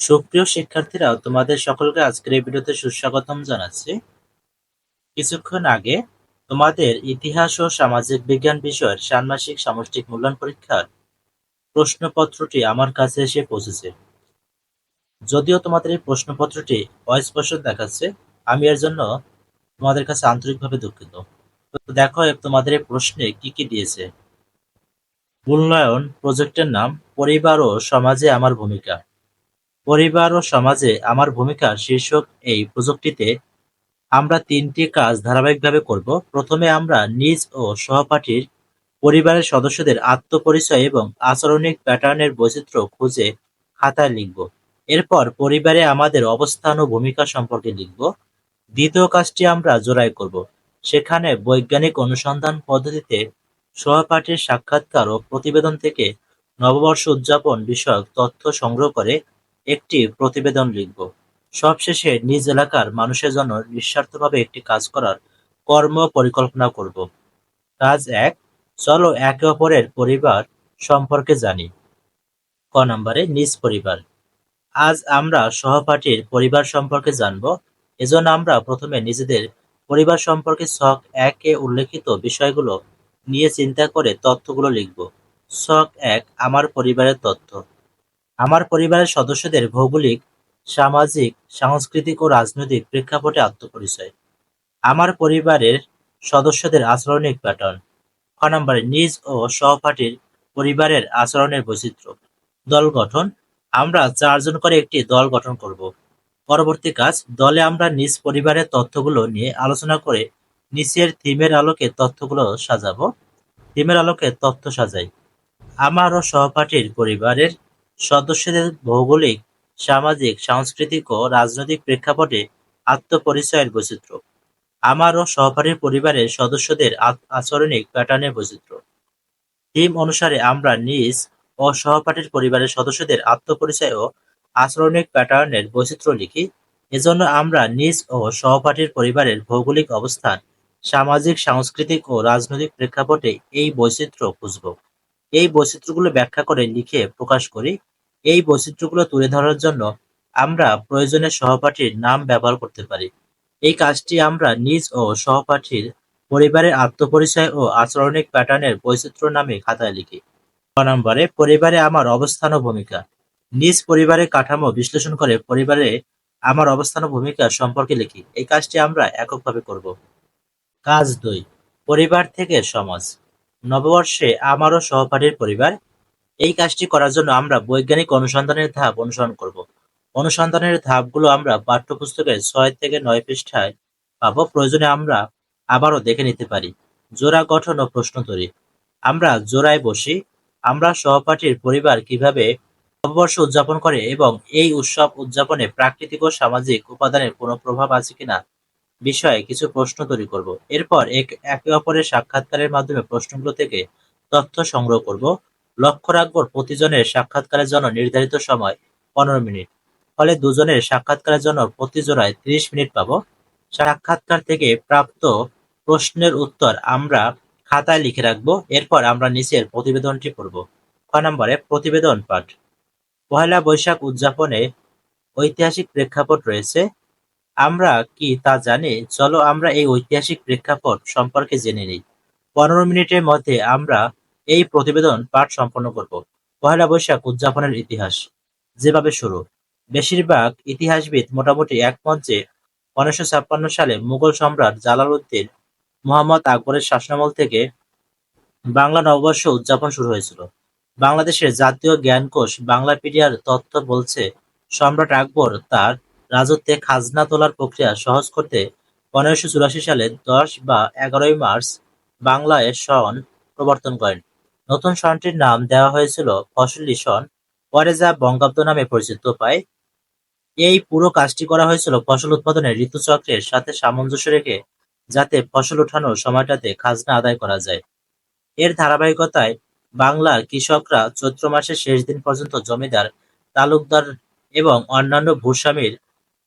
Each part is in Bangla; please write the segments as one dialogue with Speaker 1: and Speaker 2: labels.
Speaker 1: সুপ্রিয় শিক্ষার্থীরা, তোমাদের সকলকে আজকের এই ভিডিওতে সুস্বাগতম জানাচ্ছি। কিছুক্ষণ আগে তোমাদের ইতিহাস ও সামাজিক বিজ্ঞান বিষয়ের ষান্মাসিক সামষ্টিক মূল্যায়ন পরীক্ষার প্রশ্নপত্রটি আমার কাছে এসে পৌঁছেছে। যদিও তোমাদের এই প্রশ্নপত্রটি অস্পষ্ট দেখাচ্ছে, আমি এর জন্য তোমাদের কাছে আন্তরিকভাবে দুঃখিত। তো দেখো তোমাদের এই প্রশ্নে কি কি দিয়েছে। মূল্যায়ন প্রজেক্টের নাম, পরিবার ও সমাজে আমার ভূমিকা। পরিবার ও সমাজে আমার ভূমিকা শীর্ষক এই প্রযুক্তিতে আমরা তিনটি কাজ ধারাবাহিকভাবে করব। প্রথমে আমরা নিজ ও সহপাঠীর পরিবারের সদস্যদের আত্মপরিচয় এবং আচরণিক প্যাটার্নের বৈচিত্র্য খুঁজে খাতায় লিখব। এরপর পরিবারে আমাদের অবস্থান ও ভূমিকা সম্পর্কে লিখব। দ্বিতীয় কাজটি আমরা জোড়াই করব। সেখানে বৈজ্ঞানিক অনুসন্ধান পদ্ধতিতে সহপাঠীর সাক্ষাৎকার ও প্রতিবেদন থেকে নববর্ষ উদযাপন বিষয়ক তথ্য সংগ্রহ করে একটি প্রতিবেদন লিখব। সবশেষে নিজ এলাকার মানুষের জন্য নিঃস্বার্থভাবে একটি কাজ করার কর্ম পরিকল্পনা করব। কাজ এক, চলো একে অপরের পরিবার সম্পর্কে জানি। ক নম্বরে, নিজ পরিবার। আজ আমরা সহপাঠীর পরিবার সম্পর্কে জানব। এজন্য আমরা প্রথমে নিজেদের পরিবার সম্পর্কে শখ একে উল্লেখিত বিষয়গুলো নিয়ে চিন্তা করে তথ্যগুলো লিখব। শখ এক, আমার পরিবারের তথ্য। আমার পরিবারের সদস্যদের ভৌগোলিক, সামাজিক, সাংস্কৃতিক ও রাজনৈতিক প্রেক্ষাপটে আত্মপরিচয়। আমার পরিবারের সদস্যদের আচরণিক প্যাটার্ন। খ নম্বরে নিজ ও সহপাঠীর পরিবারের আচরণের বৈচিত্র্য। দল গঠন আমরা চারজন করে একটি দল গঠন করব। পরবর্তী কাজ দলে আমরা নিজ পরিবারের তথ্যগুলো নিয়ে আলোচনা করে নিচের থিমের আলোকে তথ্যগুলো সাজাবো থিমের আলোকে তথ্য সাজাই আমার ও সহপাঠীর পরিবারের সদস্যদের ভৌগোলিক, সামাজিক, সাংস্কৃতিক ও রাজনৈতিক প্রেক্ষাপটে আত্মপরিচয়ের বৈচিত্র্য, আমার ও সহপাঠীর পরিবারের সদস্যদের আচরণিক প্যাটার্নের বৈচিত্র্য। থিম অনুসারে আমরা নিজ ও সহপাঠীর পরিবারের সদস্যদের আত্মপরিচয় ও আচরণিক প্যাটার্নের বৈচিত্র্য লিখি। এজন্য আমরা নিজ ও সহপাঠীর পরিবারের ভৌগোলিক অবস্থান সামাজিক সাংস্কৃতিক ও রাজনৈতিক প্রেক্ষাপটে এই বৈচিত্র্য খুঁজব। এই বৈচিত্র্যগুলো ব্যাখ্যা করে লিখে প্রকাশ করি। এই বৈচিত্র্যগুলো তুলে ধরার জন্য আমরা প্রয়োজনে সহপাঠীর নাম ব্যবহার করতে পারি। এই কাজটি আমরা নিজ ও সহপাঠীর পরিবারের আত্মপরিচয় ও আচরণিক প্যাটার্নের বৈচিত্র্য নামে খাতায় লিখি। নম্বরে, পরিবারে আমার অবস্থান ও ভূমিকা। নিজ পরিবারের কাঠামো বিশ্লেষণ করে পরিবারে আমার অবস্থান ও ভূমিকা সম্পর্কে লিখি। এই কাজটি আমরা এককভাবে করব। কাজ দুই, পরিবার থেকে সমাজ। নববর্ষে আমারও সহপাঠীর পরিবার এই কাজটি করার জন্য আমরা বৈজ্ঞানিক অনুসন্ধানের ধাপ অনুসরণ করব। অনুসন্ধানের ধাপগুলো আমরা পাঠ্যপুস্তকের ছয় থেকে নয় পৃষ্ঠায় পাবো। প্রয়োজনে আমরা আবারও দেখে নিতে পারি। জোড়া গঠন ও প্রশ্ন তৈরি। আমরা জোড়ায় বসি। আমরা সহপাঠীর পরিবার কীভাবে নববর্ষ উদযাপন করে এবং এই উৎসব উদযাপনে প্রাকৃতিক ও সামাজিক উপাদানের কোনো প্রভাব আছে কিনা বিষয়ে কিছু প্রশ্ন তৈরি করব। এরপর এক, একে অপরের সাক্ষাৎকারের মাধ্যমে প্রশ্নগুলো থেকে তথ্য সংগ্রহ করব। লক্ষ্য রাখব প্রতিজনের সাক্ষাৎকারের জন্য নির্ধারিত সময় পনেরো মিনিট। ফলে দুজনের সাক্ষাৎকারের জন্য প্রতি জোড়ায় ত্রিশ মিনিট পাবো। সাক্ষাৎকার থেকে প্রাপ্ত প্রশ্নের উত্তর আমরা খাতায় লিখে রাখব। এরপর আমরা নিচের প্রতিবেদনটি পড়ব। ক নম্বরে প্রতিবেদন পাঠ। পয়লা বৈশাখ উদযাপনে ঐতিহাসিক প্রেক্ষাপট রয়েছে। আমরা কি তা জানি? চলো আমরা এই ঐতিহাসিক প্রেক্ষাপট সম্পর্কে জেনে নিই। পনেরো মিনিটের মধ্যে আমরা এই প্রতিবেদন পাঠ সম্পন্ন করব। পহেলা বৈশাখ উদযাপনের ইতিহাস। যেভাবে শুরু, বেশিরভাগ ইতিহাসবিদ মোটামুটি এক মঞ্চে উনিশশো ছাপ্পান্ন সালে মুঘল সম্রাট জালাল উদ্দিন মোহাম্মদ আকবরের শাসনামল থেকে বাংলা নববর্ষ উদযাপন শুরু হয়েছিল। বাংলাদেশের জাতীয় জ্ঞানকোষ বাংলাপিডিয়ার তথ্য বলছে, সম্রাট আকবর তার রাজত্বে খাজনা তোলার প্রক্রিয়া সহজ করতে পনেরোশো চুরাশি সালে দশ বা এগারোই মার্চ বাংলায় সন প্রবর্তন করেন। নতুন সনটির নাম দেওয়া হয়েছিল ফসলি সন পরে যা বঙ্গাব্দ নামে পরিচিত পায় এই পুরো কাজটি করা হয়েছিল ফসল উৎপাদনের ঋতুচক্রের সাথে সামঞ্জস্য রেখে, যাতে ফসল ওঠানোর সময়টাতে খাজনা আদায় করা যায়। এর ধারাবাহিকতায় বাংলার কৃষকরা চৈত্র মাসের শেষ দিন পর্যন্ত জমিদার, তালুকদার এবং অন্যান্য ভূস্বামীর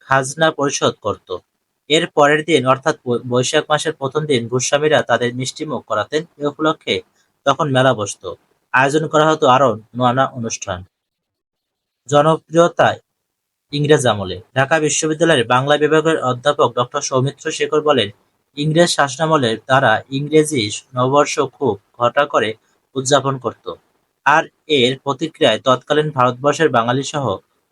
Speaker 1: খাজনা পরিশোধ করত। এর পরের দিন, অর্থাৎ বৈশাখ মাসের প্রথম দিন, ভূস্বামীরা তাদের মিষ্টিমুখ করাতেন। এ উপলক্ষে তখন মেলা বসত। আয়োজন করা হতো আরও নানা অনুষ্ঠান। জনপ্রিয়তায় ইংরেজ আমলে। ঢাকা বিশ্ববিদ্যালয়ের বাংলা বিভাগের অধ্যাপক ডক্টর সৌমিত্র শেখর বলেন, ইংরেজ শাসনামলে তারা ইংরেজি নববর্ষ খুব ঘটা করে উদযাপন করত। আর এর প্রতিক্রিয়ায় তৎকালীন ভারতবর্ষের বাঙালি সহ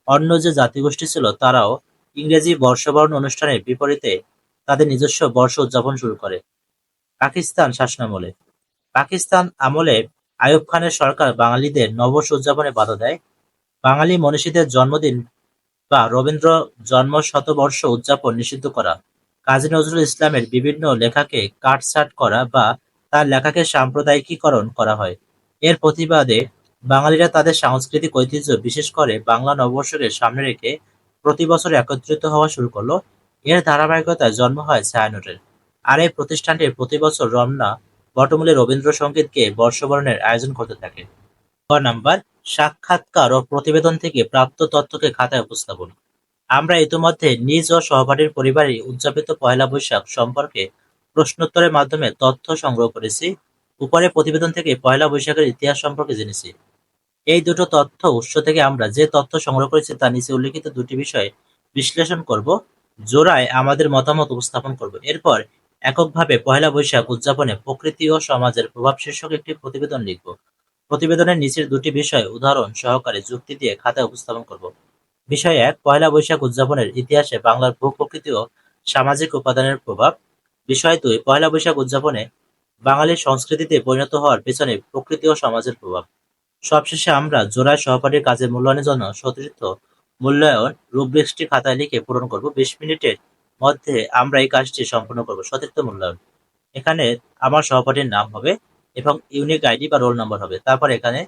Speaker 1: অন্য যে জাতিগোষ্ঠী ছিল, তারাও ইংরেজি বর্ষবরণ অনুষ্ঠানের বিপরীতে তাদের নিজস্ব বর্ষ উদযাপন শুরু করে। পাকিস্তান শাসনামলে পাকিস্তান আমলে আইয়ুব খানের সরকার বাঙালিদের নববর্ষ উদযাপনে বাধা দেয়। বাঙালি মনীষীদের জন্মদিন বা রবীন্দ্র জন্ম শতবর্ষ উদযাপন নিষিদ্ধ করা, কাজী নজরুল ইসলামের বিভিন্ন লেখাকে কাটছাঁট করা বা তার লেখাকে সাম্প্রদায়িকীকরণ করা হয়। এর প্রতিবাদে বাঙালিরা তাদের সাংস্কৃতিক ঐতিহ্য বিশেষ করে বাংলা নববর্ষকে সামনে রেখে প্রতি বছর একত্রিত হওয়া শুরু করল। এর ধারাবাহিকতায় জন্ম হয় ছায়ানটের। আর এই প্রতিষ্ঠানটি প্রতি বছর রমনা বটমূলে রবীন্দ্রসঙ্গীতকে বর্ষবরণের আয়োজন করতে থাকে। ক নাম্বার, সাক্ষাৎকার ও প্রতিবেদন থেকে প্রাপ্ত তথ্যকে খাতায় উপস্থাপন। আমরা ইতিমধ্যে নিজ ও সহপাঠীর পরিবারে উদযাপিত পয়লা বৈশাখ সম্পর্কে প্রশ্নোত্তরের মাধ্যমে তথ্য সংগ্রহ করেছি, উপরে প্রতিবেদন থেকে পয়লা বৈশাখের ইতিহাস সম্পর্কে জেনেছি। এই দুটো তথ্য উৎস থেকে আমরা যে তথ্য সংগ্রহ করেছি তা নিচে উল্লেখিত দুটি বিষয় বিশ্লেষণ করব, জোড়ায় আমাদের মতামত উপস্থাপন করব। এরপর এককভাবে পয়লা বৈশাখ উদযাপনে প্রকৃতি ও সমাজের প্রভাব শীর্ষক একটি প্রতিবেদন লিখব। প্রতিবেদনের নিচের দুটি বিষয় উদাহরণ সহকারে যুক্তি দিয়ে খাতায় উপস্থাপন করব। বিষয় এক, পয়লা বৈশাখ উদযাপনের ইতিহাসে বাংলার ভূ, প্রকৃতি ও সামাজিক উপাদানের প্রভাব। বিষয় দুই, পয়লা বৈশাখ উদযাপনে বাঙালির সংস্কৃতিতে পরিণত হওয়ার পেছনে প্রকৃতি ও সমাজের প্রভাব। সবশেষে আমরা জোড়ায় সহপাঠীর কাজের মূল্যায়নের জন্য সতীর্থ মূল্যায়ন রুব্রিক্সটি খাতায় লিখে পূরণ করব। বিশ মিনিটের মধ্যে আমরা এই কাজটি সম্পূর্ণ করব। সতীর্থ মূল্যায়ন। এখানে আমার সহপাঠীর নাম হবে এবং ইউনিক আইডি বা রোল নম্বর হবে। তারপর এখানে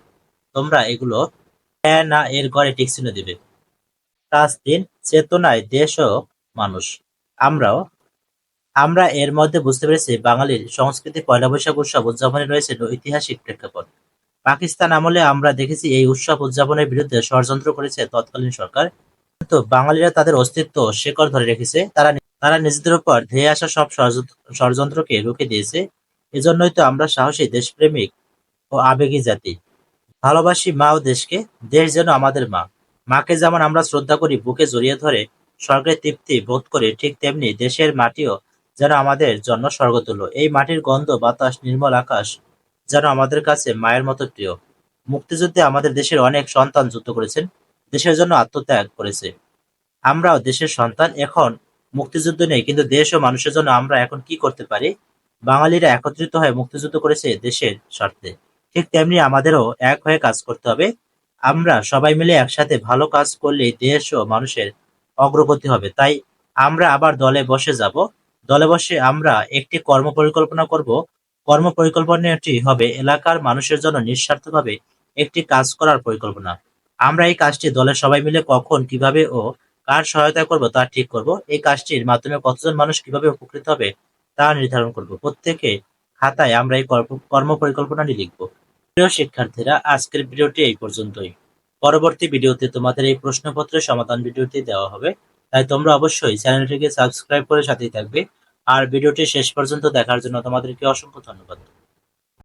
Speaker 1: তোমরা এগুলো হ্যাঁ না, এর ঘরে টিক চিহ্ন দিবে। কাজ তিন, চেতনায় দেশ ও মানুষ। আমরাও, আমরা এর মধ্যে বুঝতে পেরেছি বাঙালির সংস্কৃতি পয়লা বৈশাখ উৎসব উদযাপনে রয়েছে ঐতিহাসিক প্রেক্ষাপট। পাকিস্তান আমলে আমরা দেখেছি এই উৎসব উদযাপনের বিরুদ্ধে ষড়যন্ত্র করেছে তৎকালীন সরকার কিন্তু বাঙালিরা তাদের অস্তিত্ব শেকড় ধরে রেখেছে। তারা তারা নিজেদের উপর ধেয়ে আসা সব ষড়যন্ত্রকে রুখে দিয়েছে। এজন্যই তো আমরা সাহসী, দেশপ্রেমিক ও আবেগী জাতি। ভালোবাসি মা ও দেশকে, দেশ যেন আমাদের মা। মাকে যেমন আমরা শ্রদ্ধা করি, বুকে জড়িয়ে ধরে স্বর্গের তৃপ্তি বোধ করি, ঠিক তেমনি দেশের মাটিও যেন আমাদের জন্য স্বর্গতুল্য। এই মাটির গন্ধ, বাতাস, নির্মল আকাশ যেন আমাদের কাছে মায়ের মতো প্রিয়। মুক্তিযুদ্ধে আমাদের দেশের অনেক সন্তান যুদ্ধ করেছেন। দেশের জন্য আত্মত্যাগ করেছে। আমরাও দেশের সন্তান, এখন মুক্তিযুদ্ধ নেই, কিন্তু দেশ ও মানুষের জন্য আমরা এখন কি করতে পারি? বাঙালিরা একত্রিত হয়ে মুক্তিযুদ্ধ করেছে দেশের স্বার্থে। ঠিক তেমনি আমাদেরও এক হয়ে কাজ করতে হবে। আমরা সবাই মিলে একসাথে ভালো কাজ করলে দেশ ও মানুষের অগ্রগতি হবে। তাই আমরা আবার দলে বসে যাব। দলে বসে আমরা একটি কর্ম পরিকল্পনা করব। কর্ম পরিকল্পনাটি হবে এলাকার মানুষের জন্য নিঃস্বার্থভাবে একটি কাজ করার পরিকল্পনা। আমরা এই কাজটি দলের সবাই মিলে কখন, কীভাবে ও কার সহায়তা করব তা ঠিক করব। এই কাজটির মাধ্যমে কতজন মানুষ কীভাবে উপকৃত হবে তা নির্ধারণ করব। প্রত্যেকে খাতায় আমরা এই কর্ম- পরিকল্পনাটি লিখব। প্রিয় শিক্ষার্থীরা, আজকের ভিডিওটি এই পর্যন্তই। পরবর্তী ভিডিওতে তোমাদের এই প্রশ্নপত্রের সমাধান ভিডিওটি দেওয়া হবে। তাই তোমরা অবশ্যই চ্যানেলটিকে সাবস্ক্রাইব করে সাথেই থাকবে। আর ভিডিওটি শেষ পর্যন্ত দেখার জন্য তোমাদেরকে অসংখ্য ধন্যবাদ।